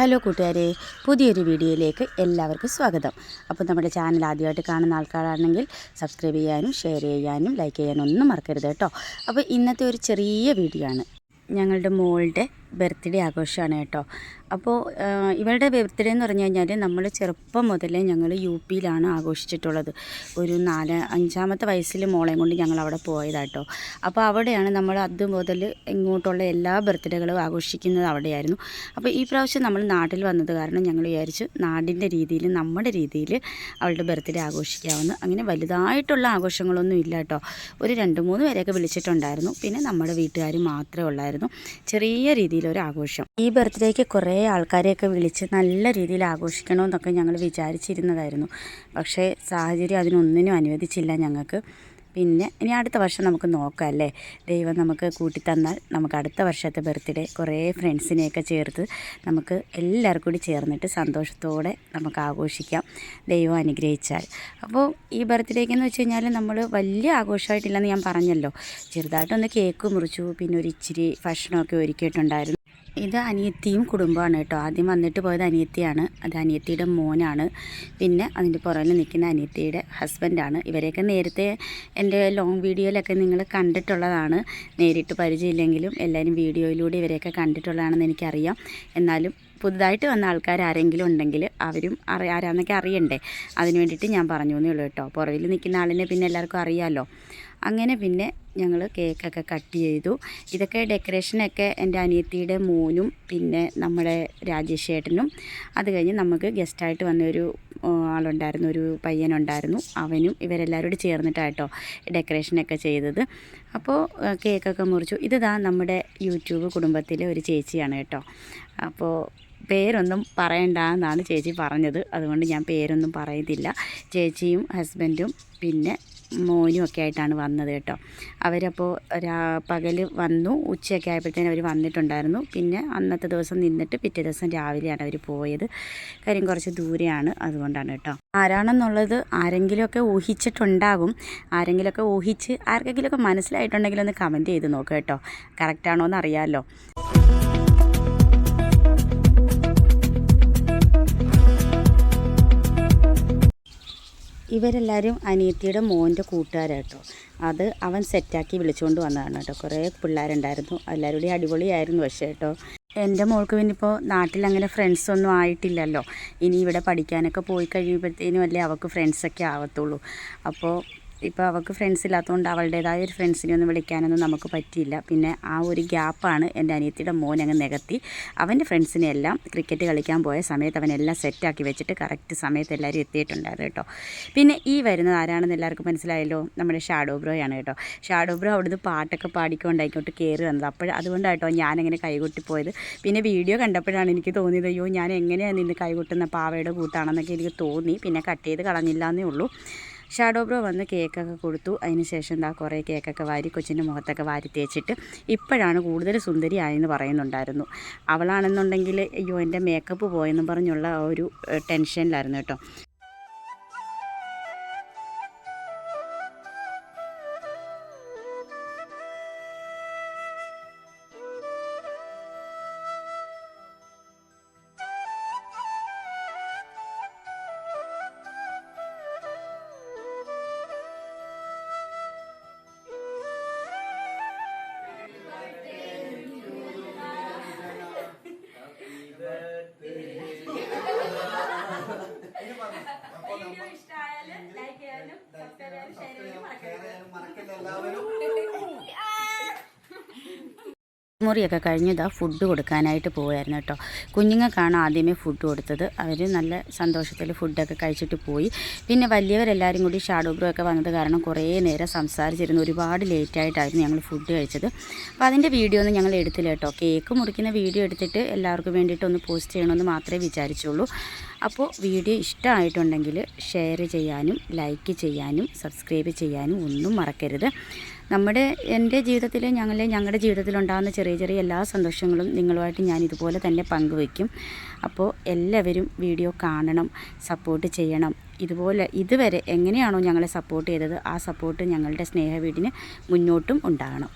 Hello കൂട്ടുകാരെ പുതിയൊരു വീഡിയോയിലേക്ക് എല്ലാവർക്കും സ്വാഗതം. അപ്പോൾ നമ്മുടെ ചാനൽ ആദ്യമായിട്ട് കാണുന്ന ആൾക്കാരാണെങ്കിൽ സബ്സ്ക്രൈബ് ചെയ്യാനും ഷെയർ ചെയ്യാനും ലൈക്ക് ചെയ്യാനും ഒന്നും മറക്കരുത് കേട്ടോ. അപ്പോൾ ഇന്നത്തെ ഒരു ചെറിയ വീഡിയോ ആണ്. ഞങ്ങളുടെ മോളുടെ ബർത്ത്ഡേ ആഘോഷമാണ് കേട്ടോ. അപ്പോൾ ഇവരുടെ ബർത്ത്ഡേ എന്ന് പറഞ്ഞു കഴിഞ്ഞാൽ നമ്മൾ ചെറുപ്പം മുതലേ ഞങ്ങൾ യു പിയിലാണ് ആഘോഷിച്ചിട്ടുള്ളത്. ഒരു നാല് അഞ്ചാമത്തെ വയസ്സിൽ മോളെയും കൊണ്ട് ഞങ്ങൾ അവിടെ പോയതാട്ടോ അപ്പോൾ അവിടെയാണ് നമ്മൾ അത് മുതൽ ഇങ്ങോട്ടുള്ള എല്ലാ ബർത്ത്ഡേകളും ആഘോഷിക്കുന്നത് അവിടെയായിരുന്നു. അപ്പോൾ ഈ പ്രാവശ്യം നമ്മൾ നാട്ടിൽ വന്നത് കാരണം ഞങ്ങൾ വിചാരിച്ചു നാടിന്റെ രീതിയിൽ നമ്മുടെ രീതിയിൽ അവളുടെ ബർത്ത്ഡേ ആഘോഷിക്കാമെന്ന് അങ്ങനെ വലുതായിട്ടുള്ള ആഘോഷങ്ങളൊന്നും ഇല്ല കേട്ടോ. ഒരു രണ്ട് മൂന്ന് പേരെയൊക്കെ വിളിച്ചിട്ടുണ്ടായിരുന്നു. പിന്നെ നമ്മുടെ വീട്ടുകാർ മാത്രമേ ഉള്ളായിരുന്നു. ചെറിയ രീതിയിലൊരു ആഘോഷം ഈ ബർത്ത്ഡേക്ക് കുറേ ആൾക്കാരെയൊക്കെ വിളിച്ച് നല്ല രീതിയിൽ ആഘോഷിക്കണമെന്നൊക്കെ ഞങ്ങൾ വിചാരിച്ചിരുന്നതായിരുന്നു. പക്ഷേ സാഹചര്യം അതിനൊന്നിനും അനുവദിച്ചില്ല ഞങ്ങൾക്ക്. പിന്നെ ഇനി അടുത്ത വർഷം നമുക്ക് നോക്കാം അല്ലേ? ദൈവം നമുക്ക് കൂട്ടിത്തന്നാൽ നമുക്ക് അടുത്ത വർഷത്തെ ബർത്ത്ഡേ കുറേ ഫ്രണ്ട്സിനെയൊക്കെ ചേർത്ത് നമുക്ക് എല്ലാവർക്കും കൂടി ചേർന്നിട്ട് സന്തോഷത്തോടെ നമുക്ക് ആഘോഷിക്കാം. ദൈവം അനുഗ്രഹിച്ചാൽ. അപ്പോൾ ഈ ബർത്ത്ഡേക്ക് എന്ന് വെച്ച് കഴിഞ്ഞാൽ നമ്മൾ വലിയ ആഘോഷമായിട്ടില്ലെന്ന് ഞാൻ പറഞ്ഞല്ലോ. ചെറുതായിട്ടൊന്ന് കേക്ക് മുറിച്ചു പിന്നെ ഒരു ഇച്ചിരി ഭക്ഷണമൊക്കെ ഒരുക്കിയിട്ടുണ്ടായിരുന്നു. ഇത് അനിയത്തിയും കുടുംബമാണ് കേട്ടോ. ആദ്യം വന്നിട്ട് പോയത് അനിയത്തിയാണ്. അത് അനിയത്തിയുടെ മോനാണ്. പിന്നെ അതിന്റെ പുറകിൽ നിൽക്കുന്ന അനിയത്തിയുടെ ഹസ്ബൻഡാണ്. ഇവരെയൊക്കെ നേരത്തെ എന്റെ ലോങ് വീഡിയോയിലൊക്കെ നിങ്ങൾ കണ്ടിട്ടുള്ളതാണ്. നേരിട്ട് പരിചയമില്ലെങ്കിലും എല്ലാവരും വീഡിയോയിലൂടെ ഇവരെയൊക്കെ കണ്ടിട്ടുള്ളതാണെന്ന് എനിക്കറിയാം. എന്നാലും പുതുതായിട്ട് വന്ന ആൾക്കാർ ആരെങ്കിലും ഉണ്ടെങ്കിൽ അവരും അറി ആരാന്നൊക്കെ അറിയണ്ടേ? അതിന് വേണ്ടിയിട്ട് ഞാൻ പറഞ്ഞു എന്നേ ഉള്ളൂ കേട്ടോ. പുറകിൽ നിൽക്കുന്ന ആളിനെ പിന്നെ എല്ലാവർക്കും അറിയാമല്ലോ അങ്ങനെ പിന്നെ ഞങ്ങൾ കേക്കൊക്കെ കട്ട് ചെയ്തു. ഇതൊക്കെ ഡെക്കറേഷനൊക്കെ എന്റെ അനിയത്തിയുടെ മോനും പിന്നെ നമ്മുടെ രാജേഷ് ചേട്ടനും അത് കഴിഞ്ഞ് നമുക്ക് ഗസ്റ്റായിട്ട് വന്നൊരു ആളുണ്ടായിരുന്നു ഒരു പയ്യനുണ്ടായിരുന്നു. അവനും ഇവരെല്ലാവരും കൂടി ചേർന്നിട്ടാട്ടോ ഡെക്കറേഷനൊക്കെ ചെയ്തത്. അപ്പോൾ കേക്കൊക്കെ മുറിച്ചു. ഇതാ നമ്മുടെ യൂട്യൂബ് കുടുംബത്തിലെ ഒരു ചേച്ചിയാണ് കേട്ടോ. അപ്പോൾ പേരൊന്നും പറയണ്ട എന്നാണ് ചേച്ചി പറഞ്ഞത്. അതുകൊണ്ട് ഞാൻ പേരൊന്നും പറയുന്നില്ല ചേച്ചിയും ഹസ്ബൻഡും പിന്നെ മോനും ഒക്കെ ആയിട്ടാണ് വന്നത് കേട്ടോ. അവരപ്പോൾ രാ പകൽ വന്നു. ഉച്ചയൊക്കെ ആയപ്പോഴത്തേനും അവർ വന്നിട്ടുണ്ടായിരുന്നു. പിന്നെ അന്നത്തെ ദിവസം നിന്നിട്ട് പിറ്റേ ദിവസം രാവിലെയാണ് അവർ പോയത്. കാര്യം കുറച്ച് ദൂരെയാണ് അതുകൊണ്ടാണ് കേട്ടോ. ആരാണെന്നുള്ളത് ആരെങ്കിലുമൊക്കെ ഊഹിച്ചിട്ടുണ്ടാകും. ആരെങ്കിലുമൊക്കെ ഊഹിച്ച് ആർക്കെങ്കിലുമൊക്കെ മനസ്സിലായിട്ടുണ്ടെങ്കിൽ ഒന്ന് കമന്റ് ചെയ്ത് നോക്കാം കേട്ടോ. കറക്റ്റാണോ എന്ന് അറിയാമല്ലോ ഇവരെല്ലാവരും അനിയത്തിയുടെ മോന്റെ കൂട്ടുകാരാട്ടോ. അത് അവൻ സെറ്റാക്കി വിളിച്ചുകൊണ്ട് വന്നതാണ് കേട്ടോ. കുറേ പിള്ളേരുണ്ടായിരുന്നു. എല്ലാവരും കൂടി അടിപൊളിയായിരുന്നു പക്ഷേ കേട്ടോ. എന്റെ മോൾക്ക് പിന്നെ ഇപ്പോൾ നാട്ടിൽ അങ്ങനെ ഫ്രണ്ട്സ് ഒന്നും ആയിട്ടില്ലല്ലോ. ഇനി ഇവിടെ പഠിക്കാനൊക്കെ പോയി കഴിയുമ്പോഴത്തേനും അല്ലേ അവൾക്ക് ഫ്രണ്ട്സൊക്കെ ആവത്തുള്ളൂ. അപ്പോൾ ഇപ്പോൾ അവൾക്ക് ഫ്രണ്ട്സ് ഇല്ലാത്തതുകൊണ്ട് അവളുടേതായ ഒരു ഫ്രണ്ട്സിനെ ഒന്നും വിളിക്കാനൊന്നും നമുക്ക് പറ്റിയില്ല. പിന്നെ ആ ഒരു ഗ്യാപ്പാണ് എന്റെ അനിയത്തിയുടെ മോൻ അങ്ങ് നികത്തി. അവന്റെ ഫ്രണ്ട്സിനെ എല്ലാം ക്രിക്കറ്റ് കളിക്കാൻ പോയ സമയത്ത് അവനെല്ലാം സെറ്റാക്കി വെച്ചിട്ട് കറക്റ്റ് സമയത്ത് എല്ലാവരും എത്തിയിട്ടുണ്ടായിരുന്നു കേട്ടോ. പിന്നെ ഈ വരുന്നത് ആരാണെന്ന് എല്ലാവർക്കും മനസ്സിലായല്ലോ? നമ്മുടെ ഷാഡോ ബ്രോയാണ് കേട്ടോ. ഷാഡോ ബ്രോ അവിടുന്ന് പാട്ടൊക്കെ പാടിക്കൊണ്ടായിക്കോട്ട് കയറി വന്നത്. അപ്പോൾ അതുകൊണ്ടാട്ടോ ഞാനങ്ങനെ കൈകൊട്ടി പോയത്. പിന്നെ വീഡിയോ കണ്ടപ്പോഴാണ് എനിക്ക് തോന്നിയത് അയ്യോ ഞാൻ എങ്ങനെയാണ് നിന്ന് കൈകൊട്ടുന്ന പാവയുടെ കൂട്ടാണെന്നൊക്കെ എനിക്ക് തോന്നി. പിന്നെ കട്ട് ചെയ്ത് കളഞ്ഞില്ല എന്നേ ഉള്ളൂ. ഷാഡോ ബ്രോ വന്ന് കേക്കൊക്കെ കൊടുത്തു. അതിന് ശേഷം എന്താ കുറേ കേക്കൊക്കെ വാരി കൊച്ചിന്റെ മുഖത്തൊക്കെ വാരി തേച്ചിട്ട് ഇപ്പോഴാണ് കൂടുതൽ സുന്ദരിയായെന്ന് പറയുന്നുണ്ടായിരുന്നു. അവളാണെന്നുണ്ടെങ്കിൽ അയ്യോ എന്റെ മേക്കപ്പ് പോയെന്നും പറഞ്ഞുള്ള ഒരു ടെൻഷനിലായിരുന്നു കേട്ടോ. മുറിയൊക്കെ കഴിഞ്ഞ് ഇതാ ഫുഡ് കൊടുക്കാനായിട്ട് പോയായിരുന്നു കേട്ടോ. കുഞ്ഞുങ്ങൾക്കാണ് ആദ്യമേ ഫുഡ് കൊടുത്തത്. അവർ നല്ല സന്തോഷത്തിൽ ഫുഡൊക്കെ കഴിച്ചിട്ട് പോയി. പിന്നെ വലിയവരെല്ലാവരും കൂടി ഷാഡോ ബ്രോ ഒക്കെ വന്നത് കാരണം കുറേ നേരം സംസാരിച്ചിരുന്നു. ഒരുപാട് ലേറ്റായിട്ടായിരുന്നു ഞങ്ങൾ ഫുഡ് കഴിച്ചത്. അപ്പോൾ അതിന്റെ വീഡിയോ ഒന്നും ഞങ്ങൾ എടുത്തില്ല കേട്ടോ. കേക്ക് മുറിക്കുന്ന വീഡിയോ എടുത്തിട്ട് എല്ലാവർക്കും വേണ്ടിയിട്ട് ഒന്ന് പോസ്റ്റ് ചെയ്യണമെന്ന് മാത്രമേ വിചാരിച്ചുള്ളൂ. അപ്പോൾ വീഡിയോ ഇഷ്ടമായിട്ടുണ്ടെങ്കിൽ ഷെയർ ചെയ്യാനും ലൈക്ക് ചെയ്യാനും സബ്സ്ക്രൈബ് ചെയ്യാനും ഒന്നും മറക്കരുത്. നമ്മുടെ എന്റെ ജീവിതത്തിൽ ഞങ്ങളെ ഞങ്ങളുടെ ജീവിതത്തിലുണ്ടാകുന്ന ചെറിയ ചെറിയ എല്ലാ സന്തോഷങ്ങളും നിങ്ങളുമായിട്ട് ഞാൻ ഇതുപോലെ തന്നെ പങ്കുവയ്ക്കും. അപ്പോൾ എല്ലാവരും വീഡിയോ കാണണം സപ്പോർട്ട് ചെയ്യണം. ഇതുപോലെ ഇതുവരെ എങ്ങനെയാണോ ഞങ്ങളെ സപ്പോർട്ട് ചെയ്തത് ആ സപ്പോർട്ട് ഞങ്ങളുടെ സ്നേഹവീടിന് മുന്നോട്ടും ഉണ്ടാകണം.